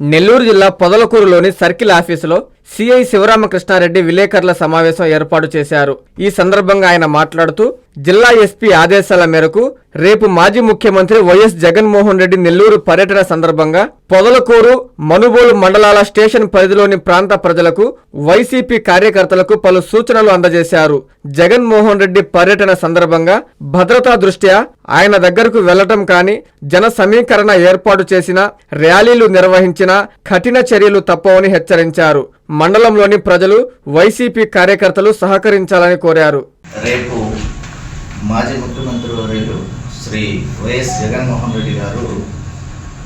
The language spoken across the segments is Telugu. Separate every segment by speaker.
Speaker 1: నెల్లూరు జిల్లా పొదలకూరులోని సర్కిల్ ఆఫీసులో సిఐ శివరామకృష్ణారెడ్డి విలేకరుల సమావేశం ఏర్పాటు చేశారు. ఈ సందర్భంగా ఆయన మాట్లాడుతూ జిల్లా ఎస్పీ ఆదేశాల మేరకు రేపు మాజీ ముఖ్యమంత్రి వైఎస్ జగన్మోహన్ రెడ్డి నెల్లూరు పర్యటన సందర్భంగా పొదలకూరు మనుబోలు మండలాల స్టేషన్ పరిధిలోని ప్రాంత ప్రజలకు వైసీపీ కార్యకర్తలకు పలు సూచనలు అందజేశారు. జగన్మోహన్ రెడ్డి పర్యటన సందర్భంగా భద్రతా దృష్ట్యా ఆయన దగ్గరకు వెళ్ళటం కానీ జన సమీకరణ ఏర్పాటు చేసిన ర్యాలీలు నిర్వహించిన కఠిన చర్యలు తప్పవని హెచ్చరించారు. మండలంలోని ప్రజలు వైసీపీ కార్యకర్తలు సహకరించాలని కోరారు.
Speaker 2: రేపు మాజీ ముఖ్యమంత్రి వర్యులు శ్రీ వైఎస్ జగన్మోహన్ రెడ్డి గారు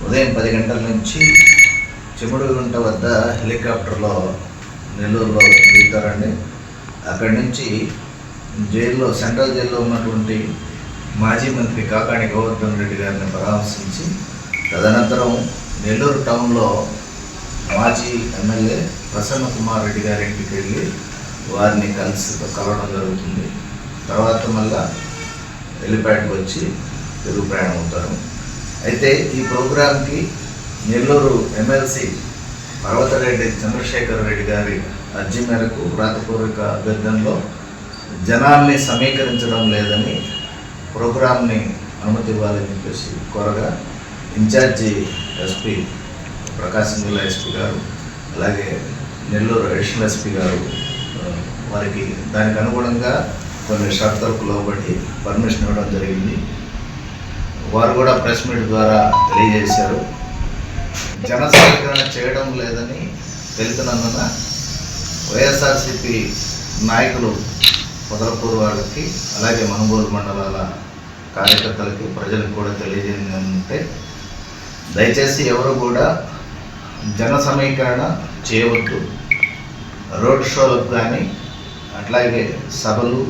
Speaker 2: ఉదయం పది గంటల నుంచి చిముడుగుంట వద్ద హెలికాప్టర్లో నెల్లూరులో దిగుతారండి. అక్కడి నుంచి జైల్లో సెంట్రల్ జైల్లో ఉన్నటువంటి మాజీ మంత్రి కాకాణి గోవర్ధన్ రెడ్డి గారిని పరామర్శించి తదనంతరం నెల్లూరు టౌన్లో మాజీ ఎమ్మెల్యే ప్రసన్న కుమార్ రెడ్డి గారి ఇంటికి వెళ్ళి వారిని కలిసి కలవడం జరుగుతుంది. తర్వాత మళ్ళా హెలిప్యాడ్కి వచ్చి తెలుగు ప్రయాణం అవుతారు. అయితే ఈ ప్రోగ్రాంకి నెల్లూరు ఎమ్మెల్సీ పర్వతరెడ్డి చంద్రశేఖర్ రెడ్డి గారి అర్జీ మేరకు వ్రాతపూర్వక అభ్యర్థనలో జనాల్ని సమీకరించడం లేదని ప్రోగ్రామ్ని అనుమతి ఇవ్వాలని చెప్పేసి కోరగా ఇన్ఛార్జి ఎస్పీ ప్రకాశం జిల్లా ఎస్పీ గారు అలాగే నెల్లూరు అడిషనల్ ఎస్పీ గారు వారికి దానికి అనుగుణంగా కొన్ని షరతులకు లోబడి పర్మిషన్ ఇవ్వడం జరిగింది. వారు కూడా ప్రెస్ మీట్ ద్వారా తెలియజేశారు. జన సమీకరణ చేయడం లేదని తెలిపినందున వైఎస్ఆర్సిపి నాయకులు పొదలపూర్ వాళ్ళకి అలాగే మనుగోలు మండలాల కార్యకర్తలకి ప్రజలకు కూడా తెలియజేయండి అంటే దయచేసి ఎవరు కూడా జన సమీకరణ చేయవద్దు. రోడ్ షోలకు కానీ అట్లాగే సభలు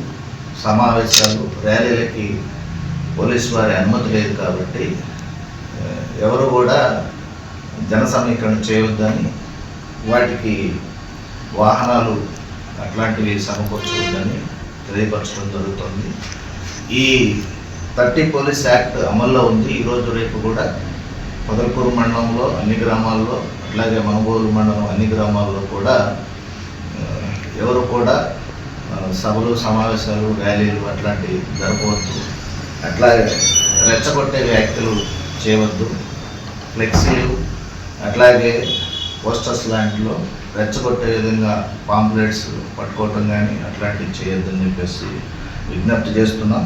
Speaker 2: సమావేశాలు ర్యాలీలకి పోలీసు వారి అనుమతి లేదు కాబట్టి ఎవరు కూడా జన సమీకరణ చేయవద్దని వాటికి వాహనాలు అట్లాంటివి సమకూర్చవద్దని తెలియపరచడం జరుగుతుంది. ఈ థర్టీ పోలీస్ యాక్ట్ అమల్లో ఉంది. ఈరోజు రేపు కూడా పొదలకూరు మండలంలో అన్ని గ్రామాల్లో అట్లాగే మనుగోలు మండలం అన్ని గ్రామాల్లో కూడా ఎవరు కూడా సభలు సమావేశాలు ర్యాలీలు అట్లాంటివి జరపవద్దు. అట్లాగే రెచ్చగొట్టే వ్యాఖ్యలు చేయవద్దు. ఫ్లెక్సీలు అట్లాగే పోస్టర్స్ లాంటిలో రెచ్చగొట్టే విధంగా పాంప్లెట్స్ పట్టుకోవటం కానీ అట్లాంటివి చేయొద్దని చెప్పేసి విజ్ఞప్తి చేస్తున్నాం.